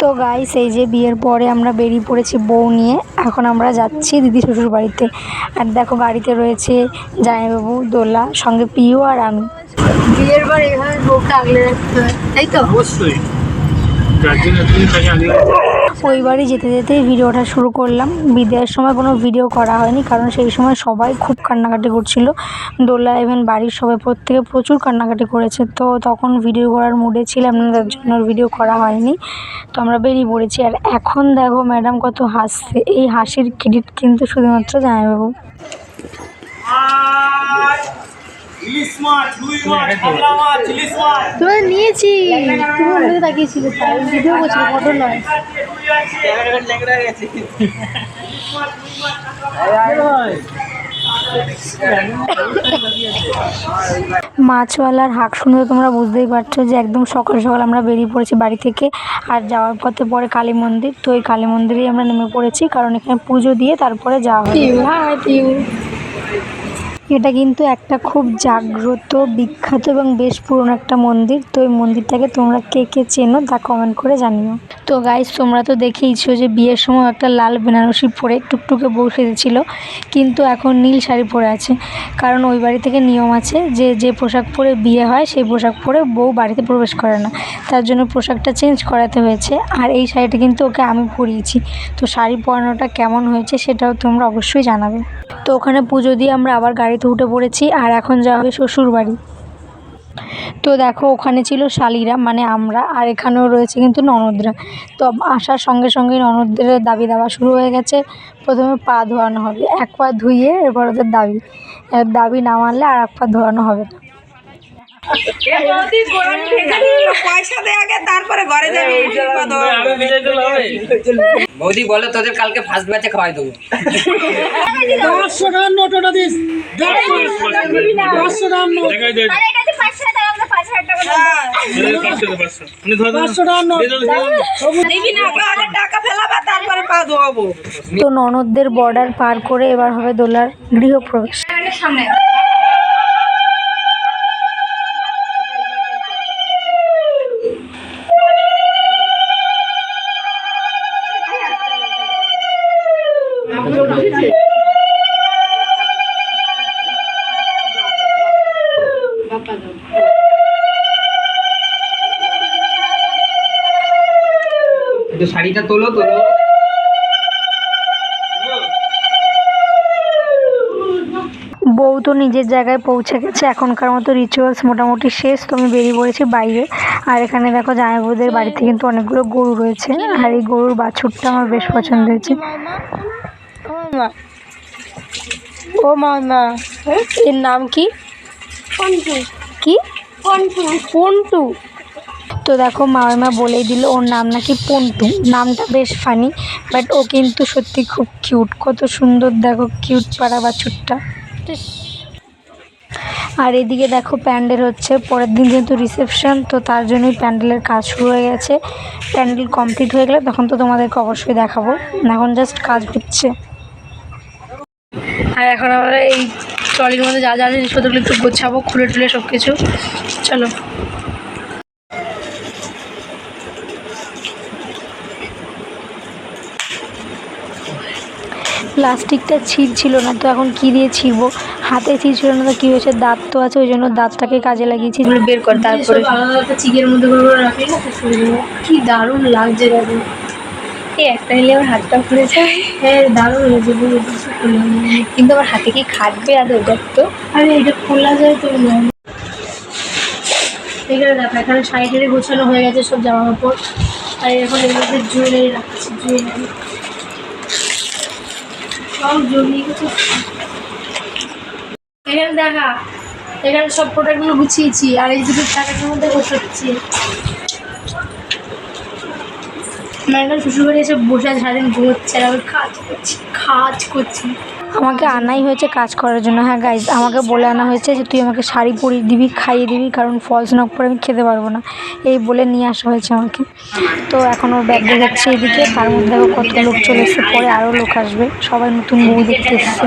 তো গাই সেই যে বিয়ের পরে আমরা বেরিয়ে পড়েছি বউ নিয়ে। এখন আমরা যাচ্ছি দিদি শ্বশুর বাড়িতে। আর দেখো গাড়িতে রয়েছে জামাইবাবু দোলা সঙ্গে পিও আর আমি। বিয়ের পর এভাবে বউকে আগলে রাখতে হয় তাই তো? অবশ্যই যার জন্য তুমি তাকে আগে ওই বাড়ি যেতে যেতেই ভিডিওটা শুরু করলাম। বিদায়ের সময় কোনো ভিডিও করা হয়নি, কারণ সেই সময় সবাই খুব কান্নাকাটি করছিল। দোলা ইভেন বাড়ির সবাই প্রত্যেকে প্রচুর কান্নাকাটি করেছে। তো তখন ভিডিও করার মুডে ছিলাম না, তার জন্য ভিডিও করা হয়নি। তো আমরা বেরিয়ে পড়েছি। আর এখন দেখো ম্যাডাম কত হাসছে। এই হাসির ক্রেডিট কিন্তু শুধুমাত্র জামাইবাবু। ইলিশ মাছ রুই মাছ কাতলা মাছ ইলিশ মাছ। তোমরা নিয়েছি। তুমি আমাকে তাকিয়েছিলে তাই ভিডিও করছিল ফটো নয়। ল্যাংড়া গেছে মাছওয়ালার হাঁক শুনে তোমরা বুঝতেই পারছ যে একদম সকাল সকাল আমরা বেরিয়ে পড়েছি বাড়ি থেকে আর যাওয়ার পথে পরে কালী মন্দির। তো এই কালী মন্দিরেই আমরা নেমে পড়েছি কারণ এখানে পুজো দিয়ে তারপরে যাওয়া পিউ এটা কিন্তু একটা খুব জাগ্রত, বিখ্যাত এবং বেশ পুরনো একটা মন্দির। তো এই মন্দিরটাকে তোমরা কে কে চেনো তা কমেন্ট করে জানিও। তো গাইস তোমরা তো দেখেইছো যে বিয়ের সময় একটা লাল বেনারসি পরে টুকটুকে বউ সেজেছিল, কিন্তু এখন নীল শাড়ি পরে আছে। কারণ ওই বাড়ি থেকে নিয়ম আছে যে যে পোশাক পরে বিয়ে হয়, সেই পোশাক পরে বউ বাড়িতে প্রবেশ করে না। তার জন্য পোশাকটা চেঞ্জ করাতে হয়েছে। আর এই শাড়িটা কিন্তু ওকে আমি পরিয়েছি। তো শাড়ি পরানোটা কেমন হয়েছে সেটাও তোমরা অবশ্যই জানাবে। তো ওখানে পুজো দিয়ে আমরা আবার গাড়িতে উঠে পড়েছি আর এখন যাওয়া হবে শ্বশুর বাড়ি। তো দেখো, ওখানে ছিল শালিরা মানে আমরা, আর এখানেও রয়েছে কিন্তু ননদরা। তো আসার সঙ্গে সঙ্গে ননদদের দাবি দেওয়া শুরু হয়ে গেছে। প্রথমে পা ধোয়ানো হবে, এক পা ধুইয়ে এরপর ওদের দাবি। দাবি না মানলে আর এক পা ধোয়ানো হবে না। বৌদি বলে তোদের কালকে ফার্স্ট ব্যাচে খাওয়াই দেবো। পাঁচশো টাকার নোট ওটা দিস। পাঁচশো টাকার নোট। তো ননদদের বর্ডার পার করে এবার হবে দোলার গৃহপ্রবেশ। একটু শাড়িটা তোলো তোলো। বউ তো নিজের জায়গায় পৌঁছে গেছে এখনকার মতো রিচুয়ালস মোটামুটি শেষ তো আমি বেরিয়ে পড়েছি বাইরে। আর এখানে দেখো জামাইবাবুদের বাড়িতে কিন্তু অনেকগুলো গরু রয়েছে আর এই গরুর বাছুরটা আমার বেশ পছন্দ হয়েছে। ও মামা এর নাম কি? কি? পন্টু। তো দেখো মামিমা বলেই দিল ওর নাম নাকি পন্টু। নামটা বেশ ফানি বাট ও কিন্তু সত্যি খুব কিউট কত সুন্দর দেখো কিউট পাড়া বাছুরটা। আর এদিকে দেখো প্যান্ডেল হচ্ছে, পরের দিন যেহেতু রিসেপশন তো তার জন্যই প্যান্ডেলের কাজ শুরু হয়ে গেছে। প্যান্ডেল কমপ্লিট হয়ে গেলে তখন তো তোমাদেরকে অবশ্যই দেখাবো। এখন জাস্ট কাজ হচ্ছে। আর এখন আমরা এই ট্রলির মধ্যে যা যা জিনিসপত্রগুলো একটু গোছাবো, খুলে টুলে সব কিছু চলো। প্লাস্টিকটা ছিঁড়ছিল না তো এখন কী দিয়ে ছিঁড়বো? হাতে ছিঁড়ছিল না তো কী হয়েছে? দাঁত তো আছে ওই জন্য দাঁতটাকে কাজে লাগিয়েছি। বের কর তারপরে চিকের মধ্যে করে করে রাখি না কি দারুণ লাগছে দেখো এই একটা নিলে আমার হাতটা খুলে যায়। হ্যাঁ দারুণ হয়েছে। কিন্তু আমার হাতে কি খাটবে আদৌ দেখ তো? আরে এটা খোলা যায় তো না। এখানে দেখো এখানে সাইডে গোছানো হয়ে গেছে সব জামা কাপড়। আর এখন মধ্যে জুয়েলারি রাখছি জুয়েলারি। সব জমিয়ে গেছে এখানে দেখা, এখানে সব প্রোডাক্টগুলো গুছিয়েছি, আর এই দুটো টাকাটার মধ্যে ম্যাডাম শ্বশুরবাড়ি এসে বসে আছে, সারাদিন ঘুমোচ্ছে আর কাজ করছি কাজ করছি। আমাকে আনাই হয়েছে কাজ করার জন্য। হ্যাঁ গাইজ আমাকে বলে আনা হয়েছে যে, তুই আমাকে শাড়ি পরিয়ে দিবি, খাইয়ে দিবি, কারণ ফলস নক পরে আমি খেতে পারব না। এই বলে নিয়ে আসা হয়েছে আমাকে। তো এখন ওর ব্যাগ দেখাচ্ছে এদিকে। তার মধ্যে কত লোক চলে এসছে। পরে আরও লোক আসবে। সবাই নতুন বউ দেখতে এসছে।